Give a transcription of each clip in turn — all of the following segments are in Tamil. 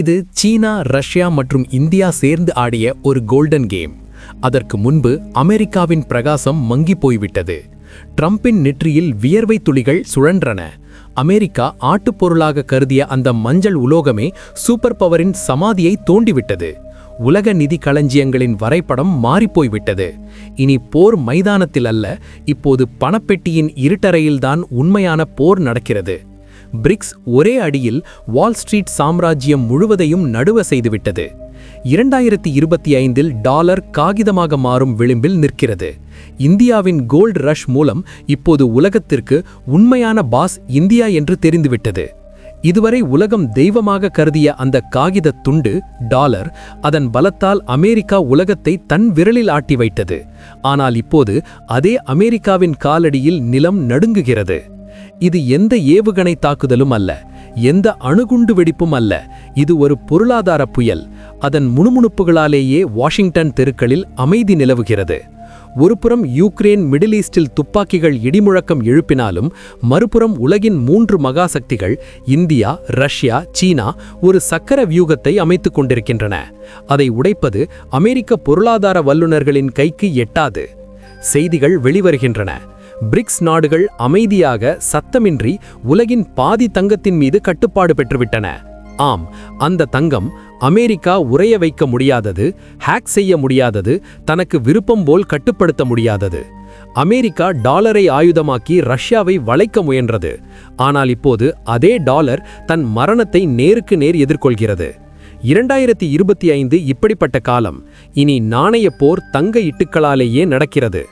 இது சீனா ரஷ்யா மற்றும் இந்தியா சேர்ந்து ஆடிய ஒரு கோல்டன் கேம் அதற்கு முன்பு அமெரிக்காவின் பிரகாசம் மங்கி போய்விட்டது. ட்ரம்பின் நெற்றியில் வியர்வை துளிகள் சுழன்றன. அமெரிக்கா ஆட்டுப்பொருளாக கருதிய அந்த மஞ்சள் உலோகமே சூப்பர் பவரின் சமாதியை தோண்டிவிட்டது. உலக நிதி களஞ்சியங்களின் வரைபடம் மாறிப்போய்விட்டது. இனி போர் மைதானத்தில் அல்ல இப்போது பணப்பெட்டியின் இருட்டறையில்தான் உண்மையான போர் நடக்கிறது. பிரிக்ஸ் ஒரே அடியில் வால் ஸ்ட்ரீட் சாம்ராஜ்யம் முழுவதையும் நடுவ செய்துவிட்டது. இரண்டாயிரத்தி இருபத்தி ஐந்தில் டாலர் காகிதமாக மாறும் விளிம்பில் நிற்கிறது. இந்தியாவின் கோல்டு ரஷ் மூலம் இப்போது உலகத்திற்கு உண்மையான பாஸ் இந்தியா என்று தெரிந்துவிட்டது. இதுவரை உலகம் தெய்வமாக கருதிய அந்த காகித துண்டு டாலர் அதன் பலத்தால் அமெரிக்கா உலகத்தை தன் விரலில் ஆட்டி வைத்தது ஆனால் இப்போது அதே அமெரிக்காவின் காலடியில் நிலம் நடுங்குகிறது. இது எந்த ஏவுகணை தாக்குதலும் அல்ல எந்த அணுகுண்டு வெடிப்பும் அல்ல. இது ஒரு பொருளாதார புயல். அதன் முணுமுணுப்புகளாலேயே வாஷிங்டன் தெருக்களில் அமைதி நிலவுகிறது. ஒருபுறம் யூக்ரேன் மிடில் ஈஸ்டில் துப்பாக்கிகள் இடிமுழக்கம் எழுப்பினாலும் மறுபுறம் உலகின் மூன்று மகாசக்திகள் இந்தியா ரஷ்யா சீனா ஒரு சக்கர வியூகத்தை அமைத்துக் கொண்டிருக்கின்றன. அதை உடைப்பது அமெரிக்க பொருளாதார வல்லுநர்களின் கைக்கு எட்டாது. செய்திகள் வெளிவருகின்றன. பிரிக்ஸ் நாடுகள் அமைதியாக சத்தமின்றி உலகின் பாதி தங்கத்தின் மீது கட்டுப்பாடு பெற்றுவிட்டன. ஆம் அந்த தங்கம் அமெரிக்கா உறைய வைக்க முடியாதது ஹேக் செய்ய முடியாதது தனக்கு விருப்பம் போல் கட்டுப்படுத்த முடியாதது. அமெரிக்கா டாலரை ஆயுதமாக்கி ரஷ்யாவை வளைக்க முயன்றது. ஆனால் இப்போது அதே டாலர் தன் மரணத்தை நேருக்கு நேர் எதிர்கொள்கிறது. இரண்டாயிரத்தி இருபத்தி ஐந்து இப்படிப்பட்ட காலம். இனி நாணய போர் தங்க இட்டுக்களாலேயே நடக்கிறது.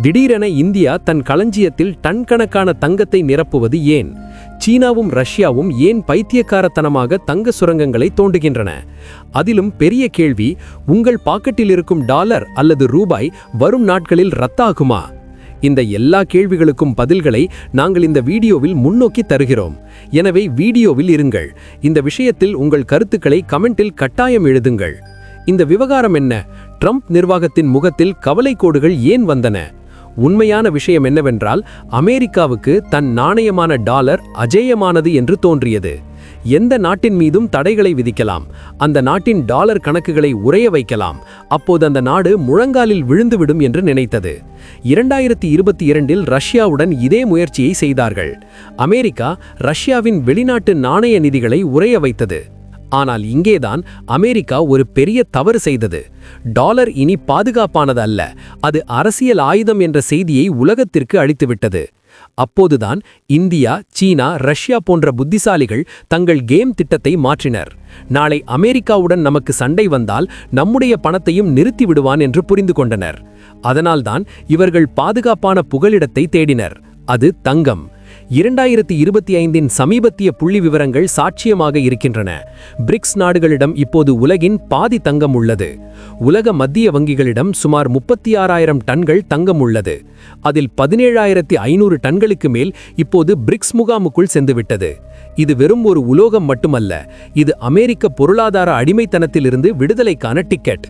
திடீரென இந்தியா தன் களஞ்சியத்தில் டன் கணக்கான தங்கத்தை நிரப்புவது ஏன்? சீனாவும் ரஷ்யாவும் ஏன் பைத்தியக்காரத்தனமாக தங்க சுரங்கங்களை தோண்டுகின்றன? அதிலும் பெரிய கேள்வி உங்கள் பாக்கெட்டில் இருக்கும் டாலர் அல்லது ரூபாய் வரும் நாட்களில் ரத்தாகுமா? இந்த எல்லா கேள்விகளுக்கும் பதில்களை நாங்கள் இந்த வீடியோவில் முன்னோக்கி தருகிறோம். எனவே வீடியோவில் இருங்கள். இந்த விஷயத்தில் உங்கள் கருத்துக்களை கமெண்டில் கட்டாயம் எழுதுங்கள். இந்த விவகாரம் என்ன? ட்ரம்ப் நிர்வாகத்தின் முகத்தில் கவலை கோடுகள் ஏன் வந்தன? உண்மையான விஷயம் என்னவென்றால் அமெரிக்காவுக்கு தன் நாணயமான டாலர் அஜேயமானது என்று தோன்றியது. எந்த நாட்டின் மீதும் தடைகளை விதிக்கலாம். அந்த நாட்டின் டாலர் கணக்குகளை உறைய வைக்கலாம். அப்போது அந்த நாடு முழங்காலில் விழுந்துவிடும் என்று நினைத்தது. இரண்டாயிரத்தி இருபத்தி இரண்டில் ரஷ்யாவுடன் இதே முயற்சியை செய்தார்கள். அமெரிக்கா ரஷ்யாவின் வெளிநாட்டு நாணய நிதிகளை உறைய வைத்தது. ஆனால் இங்கேதான் அமெரிக்கா ஒரு பெரிய தவறு செய்தது. டாலர் இனி பாதுகாப்பானது அல்ல அது அரசியல் ஆயுதம் என்ற செய்தியை உலகத்திற்கு அளித்துவிட்டது. அப்போதுதான் இந்தியா சீனா ரஷ்யா போன்ற புத்திசாலிகள் தங்கள் கேம் திட்டத்தை மாற்றினர். நாளை அமெரிக்காவுடன் நமக்கு சண்டை வந்தால் நம்முடைய பணத்தையும் நிறுத்தி விடுவான் என்று புரிந்து கொண்டனர். அதனால்தான் இவர்கள் பாதுகாப்பான புகலிடத்தை தேடினர். அது தங்கம். இரண்டாயிரத்தி இருபத்தி ஐந்தின் சமீபத்திய புள்ளி விவரங்கள் சாட்சியமாக இருக்கின்றன. பிரிக்ஸ் நாடுகளிடம் இப்போது உலகின் பாதி தங்கம் உள்ளது. உலக மத்திய வங்கிகளிடம் சுமார் முப்பத்தி ஆறாயிரம் டன்கள் தங்கம் உள்ளது. அதில் பதினேழாயிரத்தி ஐநூறு டன்களுக்கு மேல் இப்போது பிரிக்ஸ் முகாமுக்குள் சென்றுவிட்டது. இது வெறும் ஒரு உலோகம் மட்டுமல்ல இது அமெரிக்க பொருளாதார அடிமைத்தனத்திலிருந்து விடுதலைக்கான டிக்கெட்.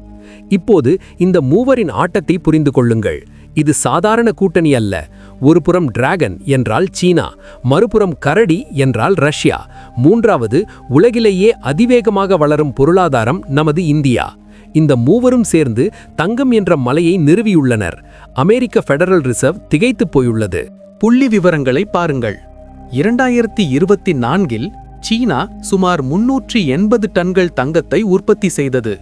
இப்போது இந்த மூவரின் ஆட்டத்தை புரிந்து கொள்ளுங்கள். இது சாதாரண கூட்டணி அல்ல ஒருபுறம் டிராகன் என்றால் சீனா மறுபுறம் கரடி என்றால் ரஷ்யா. மூன்றாவது உலகிலேயே அதிவேகமாக வளரும் பொருளாதாரம் நமது இந்தியா. இந்த மூவரும் சேர்ந்து தங்கம் என்ற மலையை நிறுவியுள்ளனர். அமெரிக்க ஃபெடரல் ரிசர்வ் திகைத்து போயுள்ளது. புள்ளி விவரங்களை பாருங்கள். இரண்டாயிரத்தி இருபத்தி நான்கில் சீனா சுமார் முன்னூற்றி எண்பது டன்கள் தங்கத்தை உற்பத்தி செய்தது.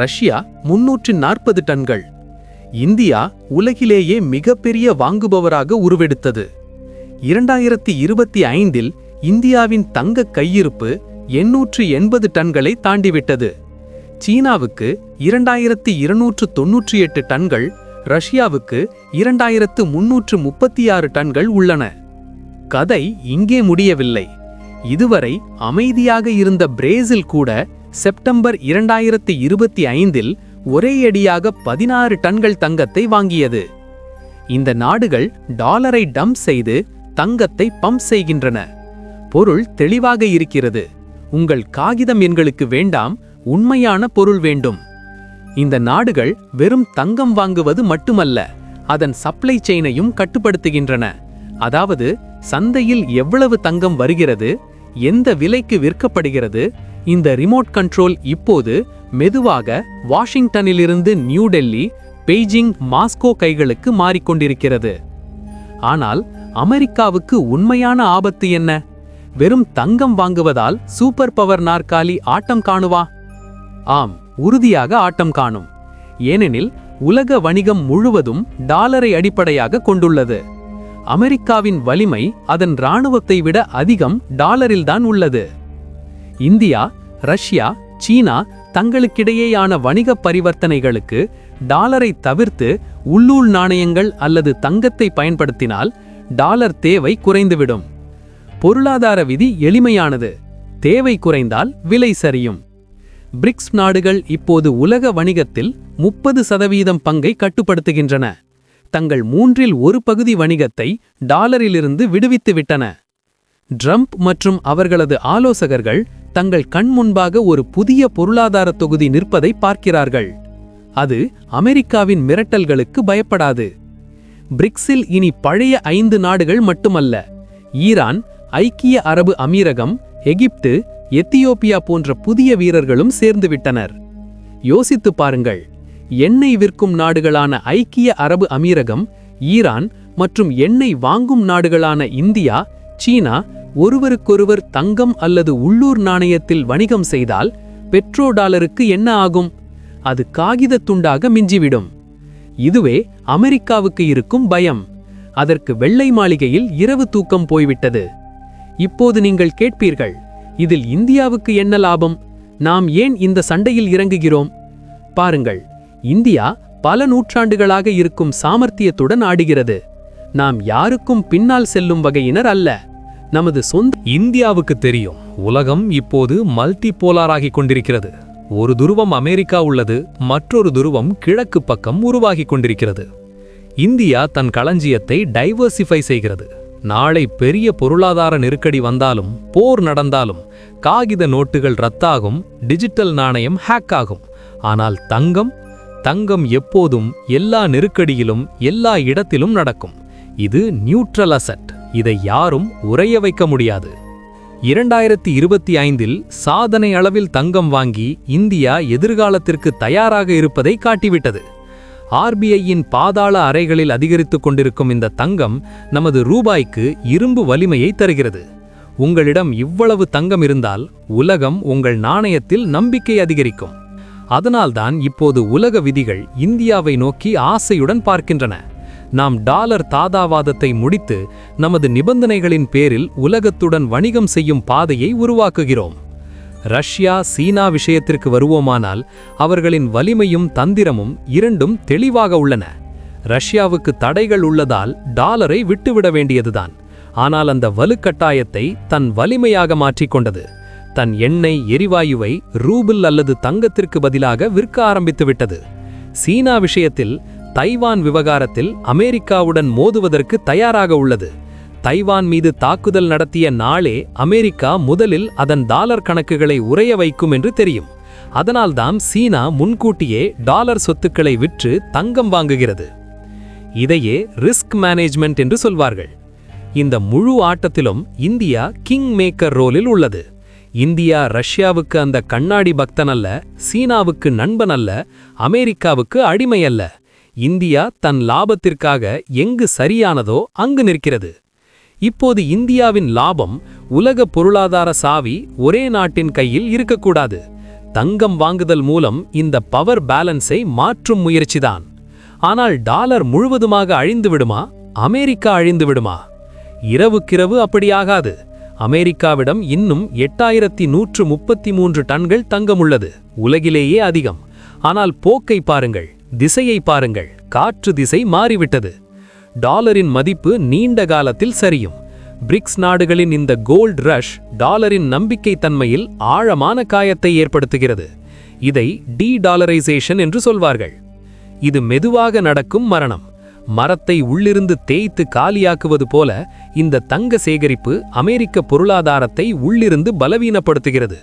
ரஷ்யா முன்னூற்றி நாற்பது டன்கள். இந்தியா உலகிலேயே மிகப்பெரிய வாங்குபவராக உருவெடுத்தது. இரண்டாயிரத்தி இருபத்தி ஐந்தில் இந்தியாவின் தங்க கையிருப்பு எண்ணூற்று எண்பது டன்களை தாண்டிவிட்டது. சீனாவுக்கு இரண்டாயிரத்தி இருநூற்று தொன்னூற்றி எட்டு டன்கள் ரஷ்யாவுக்கு இரண்டாயிரத்து முன்னூற்று முப்பத்தி ஆறு டன்கள் உள்ளன. கதை இங்கே முடியவில்லை. இதுவரை அமைதியாக இருந்த பிரேசில் கூட செப்டம்பர் இரண்டாயிரத்தி இருபத்தி ஐந்தில் ஒரே அடியாக பதினாறு டன்கள் தங்கத்தை வாங்கியது. இந்த நாடுகள் டாலரை டம்ப் செய்து தங்கத்தை பம்ப் செய்கின்றன. பொருள் தெளிவாக இருக்கிறது. உங்கள் காகிதம் எங்களுக்கு வேண்டாம் உண்மையான பொருள் வேண்டும். இந்த நாடுகள் வெறும் தங்கம் வாங்குவது மட்டுமல்ல அதன் சப்ளை செயினையும் கட்டுப்படுத்துகின்றன. அதாவது சந்தையில் எவ்வளவு தங்கம் வருகிறது எந்த விலைக்கு விற்கப்படுகிறது இந்த ரிமோட் கண்ட்ரோல் இப்போது மெதுவாக வாஷிங்டனிலிருந்து நியூ டெல்லி பெய்ஜிங் மாஸ்கோ கைகளுக்கு மாறிக்கொண்டிருக்கிறது. ஆனால் அமெரிக்காவுக்கு உண்மையான ஆபத்து என்ன? வெறும் தங்கம் வாங்குவதால் சூப்பர் பவர் நாற்காலி ஆட்டம் காணுவா? ஆம் உறுதியாக ஆட்டம் காணும். ஏனெனில் உலக வணிகம் முழுவதும் டாலரை அடிப்படையாக கொண்டுள்ளது. அமெரிக்காவின் வலிமை அதன் இராணுவத்தை விட அதிகம் டாலரில்தான் உள்ளது. இந்தியா ரஷ்யா சீனா தங்களுக்கிடையேயான வணிக பரிவர்த்தனைகளுக்கு டாலரை தவிர்த்து உள்ளூர் நாணயங்கள் அல்லது தங்கத்தை பயன்படுத்தினால் டாலர் தேவை குறைந்துவிடும். பொருளாதார விதி எளிமையானது. தேவை குறைந்தால் விலை சரியும். பிரிக்ஸ் நாடுகள் இப்போது உலக வணிகத்தில் முப்பது சதவீதம் பங்கை கட்டுப்படுத்துகின்றன. தங்கள் மூன்றில் ஒரு பகுதி வணிகத்தை டாலரிலிருந்து விடுவித்து விட்டன ட்ரம்ப் மற்றும் அவர்களது ஆலோசகர்கள் தங்கள் கண் முன்பாக ஒரு புதிய பொருளாதார தொகுதி நிற்பதை பார்க்கிறார்கள். அது அமெரிக்காவின் மிரட்டல்களுக்கு பயப்படாது. பிரிக்ஸில் இனி பழைய ஐந்து நாடுகள் மட்டுமல்ல. ஈரான் ஐக்கிய அரபு அமீரகம் எகிப்து எத்தியோப்பியா போன்ற புதிய வீரர்களும் சேர்ந்துவிட்டனர். யோசித்துப் பாருங்கள். எண்ணெய் விற்கும் நாடுகளான ஐக்கிய அரபு அமீரகம் ஈரான் மற்றும் எண்ணெய் வாங்கும் நாடுகளான இந்தியா சீனா ஒருவருக்கொருவர் தங்கம் அல்லது உள்ளூர் நாணயத்தில் வணிகம் செய்தால் பெட்ரோ டாலருக்கு என்ன ஆகும்? அது காகித துண்டாக மிஞ்சிவிடும். இதுவே அமெரிக்காவுக்கு இருக்கும் பயம். அதற்கு வெள்ளை மாளிகையில் இரவு தூக்கம் போய்விட்டது. இப்போது நீங்கள் கேட்பீர்கள் இதில் இந்தியாவுக்கு என்ன லாபம்? நாம் ஏன் இந்த சண்டையில் இறங்குகிறோம்? பாருங்கள் இந்தியா பல நூற்றாண்டுகளாக இருக்கும் சாமர்த்தியத்துடன் ஆடுகிறது. நாம் யாருக்கும் பின்னால் செல்லும் வகையினர் அல்ல. நமது சொந்த இந்தியாவுக்கு தெரியும். உலகம் இப்போது மல்டி போலாராகி கொண்டிருக்கிறது. ஒரு துருவம் அமெரிக்கா உள்ளது மற்றொரு துருவம் கிழக்கு பக்கம் உருவாகிக் கொண்டிருக்கிறது. இந்தியா தன் களஞ்சியத்தை டைவர்சிஃபை செய்கிறது. நாளை பெரிய பொருளாதார நெருக்கடி வந்தாலும் போர் நடந்தாலும் காகித நோட்டுகள் ரத்தாகும் டிஜிட்டல் நாணயம் ஹேக் ஆகும். ஆனால் தங்கம் தங்கம் எப்போதும் எல்லா நெருக்கடியிலும் எல்லா இடத்திலும் நடக்கும். இது நியூட்ரல் அசட். இதை யாரும் உறைய வைக்க முடியாது. இரண்டாயிரத்தி இருபத்தி ஐந்தில் சாதனை அளவில் தங்கம் வாங்கி இந்தியா எதிர்காலத்திற்கு தயாராக இருப்பதை காட்டிவிட்டது. ஆர்பிஐயின் பாதாள அறைகளில் அதிகரித்துக் கொண்டிருக்கும் இந்த தங்கம் நமது ரூபாய்க்கு இரும்பு வலிமையை தருகிறது. உங்களிடம் இவ்வளவு தங்கம் இருந்தால் உலகம் உங்கள் நாணயத்தில் நம்பிக்கை அதிகரிக்கும். அதனால்தான் இப்போது உலக விதிகள் இந்தியாவை நோக்கி ஆசையுடன் பார்க்கின்றன. நாம் டாலர் தாதாவாதத்தை முடித்து நமது நிபந்தனைகளின் பேரில் உலகத்துடன் வணிகம் செய்யும் பாதையை உருவாக்குகிறோம். ரஷ்யா சீனா விஷயத்திற்கு வருவோமானால் அவர்களின் வலிமையும் தந்திரமும் இரண்டும் தெளிவாக உள்ளன. ரஷ்யாவுக்கு தடைகள் உள்ளதால் டாலரை விட்டுவிட வேண்டியதுதான். ஆனால் அந்த வலுக்கட்டாயத்தை தன் வலிமையாக மாற்றிக்கொண்டது. தன் எண்ணெய் எரிவாயுவை ரூபிள் அல்லது தங்கத்திற்கு பதிலாக விற்க ஆரம்பித்துவிட்டது. சீனா விஷயத்தில் தைவான் விவகாரத்தில் அமெரிக்காவுடன் மோதுவதற்கு தயாராக உள்ளது. தைவான் மீது தாக்குதல் நடத்திய நாளே அமெரிக்கா முதலில் அதன் டாலர் கணக்குகளை உறைய வைக்கும் என்று தெரியும். அதனால்தான் சீனா முன்கூட்டியே டாலர் சொத்துக்களை விற்று தங்கம் வாங்குகிறது. இதையே ரிஸ்க் மேனேஜ்மெண்ட் என்று சொல்வார்கள். இந்த முழு ஆட்டத்திலும் இந்தியா கிங் மேக்கர் ரோலில் உள்ளது. இந்தியா ரஷ்யாவுக்கு அந்த கண்ணாடி பக்தன் அல்ல சீனாவுக்கு நண்பன் அல்ல அமெரிக்காவுக்கு அடிமை அல்ல இந்தியா தன் லாபத்திற்காக எங்கு சரியானதோ அங்கு நிற்கிறது. இப்போது இந்தியாவின் லாபம் உலக பொருளாதார சாவி ஒரே நாட்டின் கையில் இருக்கக்கூடாது. தங்கம் வாங்குதல் மூலம் இந்த பவர் பேலன்ஸை மாற்றும் முயற்சிதான். ஆனால் டாலர் முழுவதுமாக அழிந்து விடுமா? அமெரிக்கா அழிந்து விடுமா? இரவுக்கிரவு அப்படியாகாது அமெரிக்காவிடம் இன்னும் எட்டாயிரத்தி நூற்று முப்பத்தி மூன்று டன்கள் தங்கம் உள்ளது உலகிலேயே அதிகம். ஆனால் போக்கை பாருங்கள். திசையை பாருங்கள். காற்று திசை மாறிவிட்டது. டாலரின் மதிப்பு நீண்ட காலத்தில் சரியும். பிரிக்ஸ் நாடுகளின் இந்த கோல்ட் ரஷ் டாலரின் நம்பிக்கை தன்மையில் ஆழமான காயத்தை ஏற்படுத்துகிறது. இதை டி டாலரைசேஷன் என்று சொல்வார்கள். இது மெதுவாக நடக்கும் மரணம். மரத்தை உள்ளிருந்து தேய்த்து காலியாக்குவது போல இந்த தங்க சேகரிப்பு அமெரிக்க பொருளாதாரத்தை உள்ளிருந்து பலவீனப்படுத்துகிறது.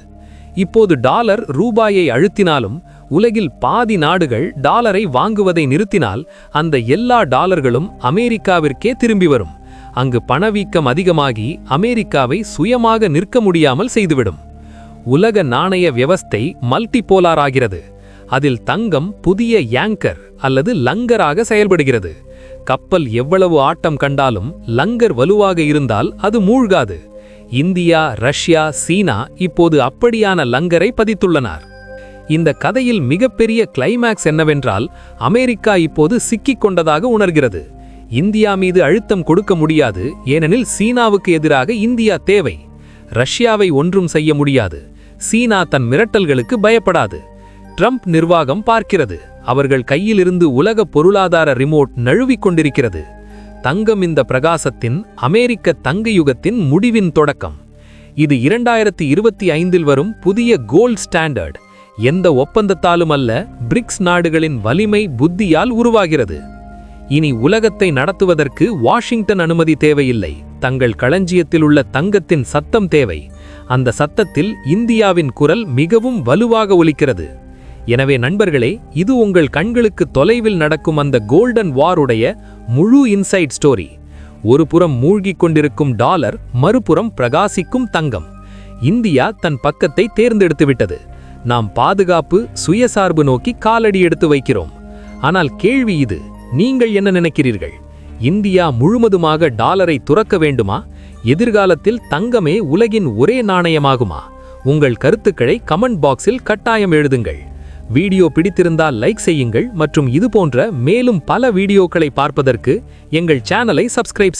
இப்போது டாலர் ரூபாயை அழுத்தினாலும் உலகில் பாதி நாடுகள் டாலரை வாங்குவதை நிறுத்தினால் அந்த எல்லா டாலர்களும் அமெரிக்காவிற்கே திரும்பி வரும். அங்கு பணவீக்கம் அதிகமாகி அமெரிக்காவை சுயமாக நிற்க முடியாமல் செய்துவிடும். உலக நாணய வியவஸ்தை மல்டிபோலார் ஆகிறது அதில் தங்கம் புதிய யாங்கர் அல்லது லங்கராக செயல்படுகிறது. கப்பல் எவ்வளவு ஆட்டம் கண்டாலும் லங்கர் வலுவாக இருந்தால் அது மூழ்காது. இந்தியா ரஷ்யா சீனா இப்போது அப்படியான லங்கரை பதித்துள்ளனர். இந்த கதையில் மிகப்பெரிய கிளைமேக்ஸ் என்னவென்றால் அமெரிக்கா இப்போது சிக்கிக் கொண்டதாக உணர்கிறது. இந்தியா மீது அழுத்தம் கொடுக்க முடியாது ஏனெனில் சீனாவுக்கு எதிராக இந்தியா தேவை. ரஷ்யாவை ஒன்றும் செய்ய முடியாது. சீனா தன் மிரட்டல்களுக்கு பயப்படாது. ட்ரம்ப் நிர்வாகம் பார்க்கிறது. அவர்கள் கையிலிருந்து உலக பொருளாதார ரிமோட் நழுவிக் கொண்டிருக்கிறது. தங்கம் இந்த பிரகாசத்தின் அமெரிக்க தங்க யுகத்தின் முடிவின் தொடக்கம். இது இரண்டாயிரத்தி இருபத்தி ஐந்தில் வரும் புதிய கோல்ட் ஸ்டாண்டர்ட் எந்த ஒப்பந்தத்தாலும் அல்ல பிரிக்ஸ் நாடுகளின் வலிமை புத்தியால் உருவாகிறது. இனி உலகத்தை நடத்துவதற்கு வாஷிங்டன் அனுமதி தேவையில்லை. தங்கள் களஞ்சியத்தில் உள்ள தங்கத்தின் சத்தம் தேவை. அந்த சத்தத்தில் இந்தியாவின் குரல் மிகவும் வலுவாக ஒலிக்கிறது. எனவே நண்பர்களே இது உங்கள் கண்களுக்கு தொலைவில் நடக்கும் அந்த கோல்டன் வாருடைய முழு இன்சைட் ஸ்டோரி. ஒரு புறம் மூழ்கிக் கொண்டிருக்கும் டாலர் மறுபுறம் பிரகாசிக்கும் தங்கம். இந்தியா தன் பக்கத்தை தேர்ந்தெடுத்து விட்டது நாம் பாதுகாப்பு சுயசார்பு நோக்கி காலடி எடுத்து வைக்கிறோம். ஆனால் கேள்வி இது நீங்கள் என்ன நினைக்கிறீர்கள்? இந்தியா முழுவதுமாக டாலரை துறக்க வேண்டுமா? எதிர்காலத்தில் தங்கமே உலகின் ஒரே நாணயமாகுமா? உங்கள் கருத்துக்களை கமெண்ட் பாக்ஸில் கட்டாயம் எழுதுங்கள். வீடியோ பிடித்திருந்தால் லைக் செய்யுங்கள் மற்றும் இது போன்ற மேலும் பல வீடியோக்களை பார்ப்பதற்கு எங்கள் சேனலை சப்ஸ்கிரைப்